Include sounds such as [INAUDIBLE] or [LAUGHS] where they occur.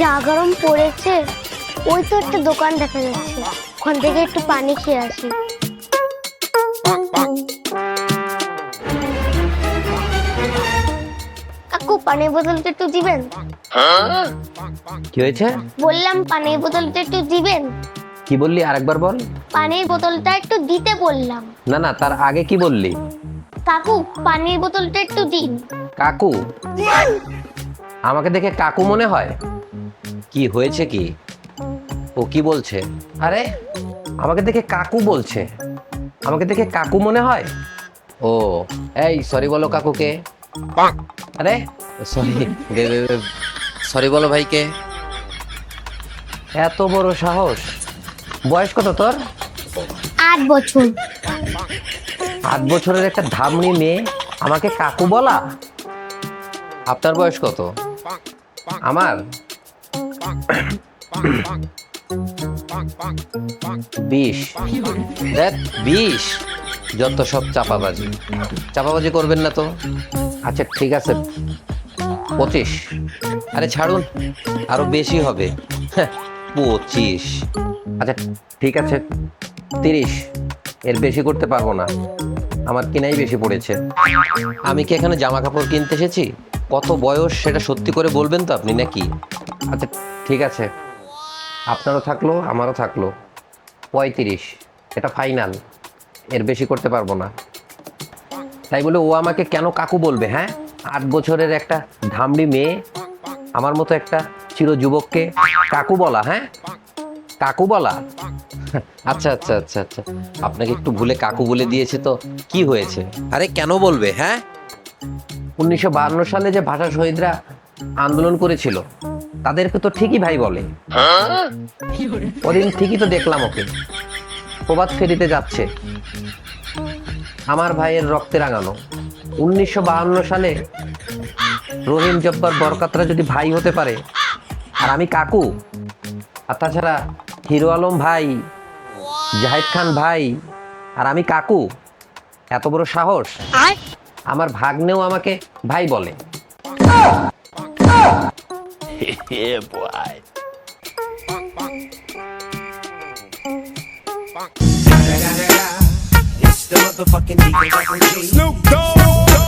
যা গরম পড়েছে ওই তো একটা দোকান দেখা যাচ্ছে। ওখান থেকে একটু পানি খেয়ে আসি। কাকু পানির বোতলটা একটু দিবেন? কি হয়েছে? বললাম পানির বোতলটা একটু দিবেন? কি বললি? আরেকবার বল। পানির বোতলটা একটু দিতে বললাম। না না তার আগে কি বললি? কাকু পানির বোতলটা একটু দিন। কাকু? আমাকে দেখে কাকু মনে হয়? কি হয়েছে কি? ও কি বলছে? আরে আমাকে দেখে কাকু বলছে। আমাকে দেখে কাকু মনে হয়? ও এই সরি বলো কাকুকে। আরে সরি সরি বলো ভাইকে। এত বড় সাহস। বয়স কত তোর? আট বছর। আট বছরের একটা ধামড়ি মেয়ে আমাকে কাকু বলা? আপনার বয়স কত? আমার? দেখ যত সব চাপাবাজি। চাপাবাজি করবেন না তো? আচ্ছা ঠিক আছে। পঁচিশ। আরে ছাড়ুন। আরও বেশি হবে। হ্যাঁ, পঁচিশ। আচ্ছা ঠিক আছে। তিরিশ। এর বেশি করতে পারব না। আমার কিনাই বেশি পড়েছে। আমি কি এখানে জামা কাপড় কিনতে এসেছি? কত বয়স সেটা সত্যি করে বলবেন তো আপনি নাকি? আচ্ছা ঠিক আছে। আপনারও থাকল আমারও থাকল। পঁয়ত্রিশ এটা ফাইনাল এর বেশি করতে পারব না। তাই বলে ও আমাকে কেন কাকু বলবে হ্যাঁ? আট বছরের একটা ধামড়ি মেয়ে আমার মতো একটা চির যুবককে কাকু বলা হ্যাঁ? কাকু বলা? আচ্ছা আচ্ছা আচ্ছা আচ্ছা। আপনাকে একটু ভুলে কাকু বলে দিয়েছে তো কি হয়েছে? আরে কেন বলবে হ্যাঁ? উনিশশো সালে যে ভাষা শহীদরা আন্দোলন করেছিল তাদেরকে তো ঠিকই ভাই বলে। ওদিন ঠিকই তো দেখলাম ওকে। প্রবাদ ফেরিতে যাচ্ছে। আমার ভাইয়ের রক্তে রাঙানো। উনিশশো বাহান্ন সালে রহিম জব্বার বরকাতরা যদি ভাই হতে পারে আর আমি কাকু আর তাছাড়া হিরো আলম ভাই জাহেদ খান ভাই আর আমি কাকু এত বড় সাহস? আমার ভাগ্নেও আমাকে ভাই বলে। [LAUGHS] yeah, boy. It's the motherfucking Eagle Double G. Snoop Dogg.